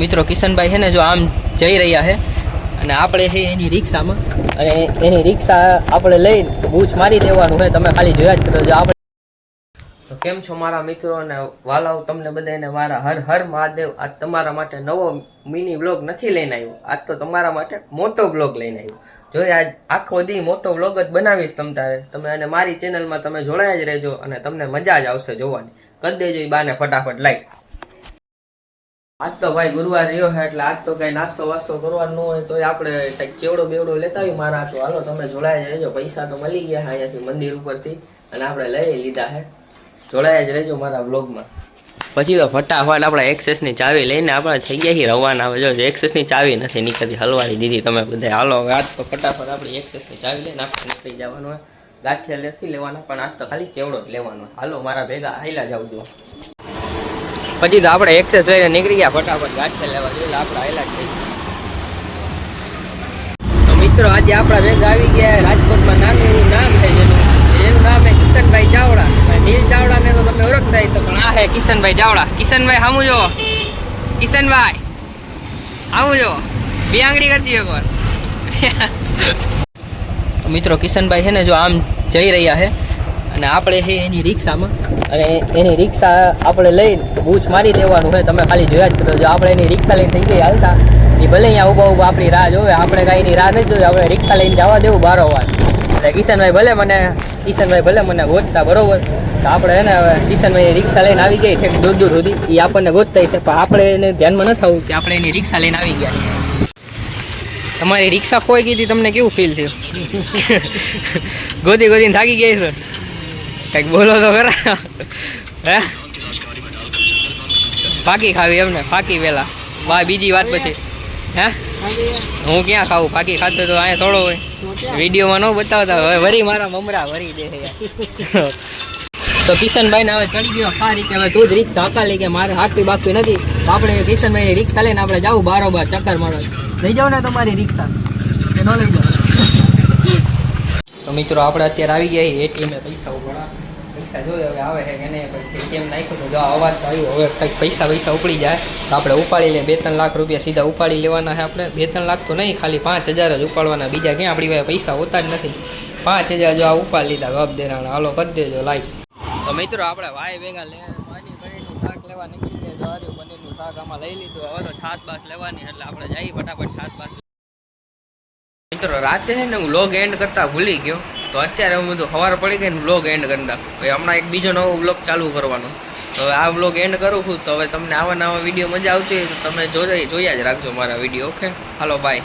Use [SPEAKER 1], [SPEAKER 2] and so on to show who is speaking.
[SPEAKER 1] મિત્રો કિશનભાઈ છે ને જો આમ જઈ રહ્યા છે અને આપણે છે એની રિક્ષામાં અને એની રિક્ષા આપણે લઈને બૂચ મારી દેવાનું હોય તમે ખાલી જોયા જ કરો જો આપણે તો કેમ છો મારા મિત્રો અને વાલાઓ? તમને બધાને મારા હર હર મહાદેવ. આજ તમારા માટે નવો મિની બ્લોગ નથી લઈને આવ્યો. આજ તો તમારા માટે મોટો બ્લોગ લઈને આવ્યો. જો આજ આખો દી મોટો બ્લોગ જ બનાવીશ તમ તારે. તમે અને મારી ચેનલમાં તમે જોડાયા જ રહેજો અને તમને મજા જ આવશે જોવાની. કરી દેજો એ બાને ફટાફટ લાઈક આજ તો ભાઈ ગુરુવાર રહ્યો છે, એટલે આજ તો કઈ નાસ્તો વાસ્તો કરવાનો હોય તો આપણે કંઈક ચેવડો બેવડો લેતા આવી મારા તો હાલો, તમે જોડાયા રહેજો પૈસા તો મળી ગયા અહીંયાથી મંદિર ઉપરથી અને આપણે લઈ લીધા છે. જોડાયા જ રહેજો મારા વ્લોગમાં. પછી તો ફટાફટ આપણે એક્સેસની ચાવી લઈને આપણે થઈ ગયા છીએ રવાના. હવે જો એક્સેસની ચાવી નથી નીકળતી હલવાની દીધી તમે બધા. હાલો આજ તો ફટાફટ આપણી એક્સેસની ચાવી લઈને આપણે નીકળી જવાનું હોય ગાંઠિયા લેસી લેવાના, પણ આજ તો ખાલી ચેવડો જ લેવાનો હાલો, મારા ભેગા હાઈલા જાવ જો. પછી તો આપણે એક્સેસ લઈને નીકળી ગયા, ફટાફટ ગાંઠે લેવા જોઈએ આપણે જ થઈ મિત્રો, આજે આપણા ભેગા આવી ગયા રાજકોટમાં નાનું એવું નામ છે જેનું એનું નામ છે કિશનભાઈ ચાવડા. નીલ ચાવડાને તો તમે ઓળખતા હશો, પણ આ છે કિશનભાઈ ચાવડા. કિશનભાઈ સામું જો. કિશનભાઈ આવું જો. બે આંગળી કરતી એકવાર મિત્રો, કિશનભાઈ છે ને જો આમ જઈ રહ્યા છે. અને આપણે છે એની રિક્ષામાં. અને એની રિક્ષા આપણે લઈને બૂચ મારી દેવાનું હોય તમે ખાલી જોયા જ કરો. જો આપણે એની રિક્ષા લઈને થઈ ગઈ હાલતા એ ભલે અહીંયા ઊભા ઊભા આપણી રાહ જોવે. આપણે કાંઈ એની રાહ નથી જોઈ. આપણે રિક્ષા લઈને જવા દેવું બારો વાર એટલે કિશનભાઈ ભલે મને, કિશનભાઈ ભલે મને ગોતતા બરોબર. તો આપણે એને હવે કિશનભાઈ રિક્ષા લઈને આવી ગઈ ઠેક દૂર દૂર સુધી. એ આપણને ગોતતા છે. પણ આપણે એને ધ્યાનમાં ન થવું કે આપણે એની રિક્ષા લઈને આવી ગયા. તમારી રિક્ષા ખોઈ ગઈ હતી. તમને કેવું ફીલ થયું? ગોદી ગોદીને થાકી ગઈ છે? કંઈક બોલો તો ખરા. હે? ફાકી ખાવી એમને, ફાકી વેલા. બા, બીજી વાત પછી. હે? હું ક્યાં ખાવું ફાકી ખાતો તો અહીંયા થોડો હોય. વિડીયોમાં ન બતાવતા વરી મારા મમરા વરી દે તો કિશનભાઈ ને હવે ચડી ગયો. આ રીતે હવે તું જ રિક્ષા હકાલી કે મારે હાથથી બાકી નથી. આપણે કિશનભાઈ રિક્ષા લઈને આપણે જવું બારોબાર ચક્કર મારો લઈ જાવ ને તમારી રિક્ષા. કે ન લઈ જાઓ મિત્રો, આપણે અત્યારે આવી ગયા એટીએમ પૈસા ઉપાડા પૈસા જોઈએ હવે આવે છે નહીં એટીએમ નાખ્યું તો જો અવાજ ચાલ્યું હવે કંઈક પૈસા પૈસા ઉપડી જાય. તો આપણે ઉપાડી લઈએ બે ત્રણ લાખ રૂપિયા સીધા ઉપાડી લેવાના છે આપણે. બે ત્રણ લાખ તો નહીં, ખાલી પાંચ હજાર જ ઉપાડવાના. બીજા ક્યાં આપણી પાસે પૈસા હોતા જ નથી. પાંચ હજાર જો આ ઉપાડી લીધા, ગપ દેરાણ. હાલો, કરી દેજો લાઈક તો મિત્રો, આપણે વાય ભેગા લે, પાણી પનીરનું શાક લેવા નીકળી જાય જો પનીરનું શાક આમાં લઈ લીધું. હવે તો છાશ બાસ લેવાની એટલે આપણે જઈએ ફટાફટ છાશ બાસ મિત્રો, રાતે છે ને હું લોગ એન્ડ કરતા ભૂલી ગયો. તો અત્યારે હું બધું સવાર પડી ગઈ ને લોગ એન્ડ કરતા હવે હમણાં એક બીજો નવો બ્લોગ ચાલુ કરવાનો. તો હવે આ બ્લોગ એન્ડ કરું છું. તો હવે તમને આવા નવા વીડિયો મજા આવતી હોય તો તમે જોઈ જોયા જ રાખજો મારા વીડિયો ઓકે હાલો બાય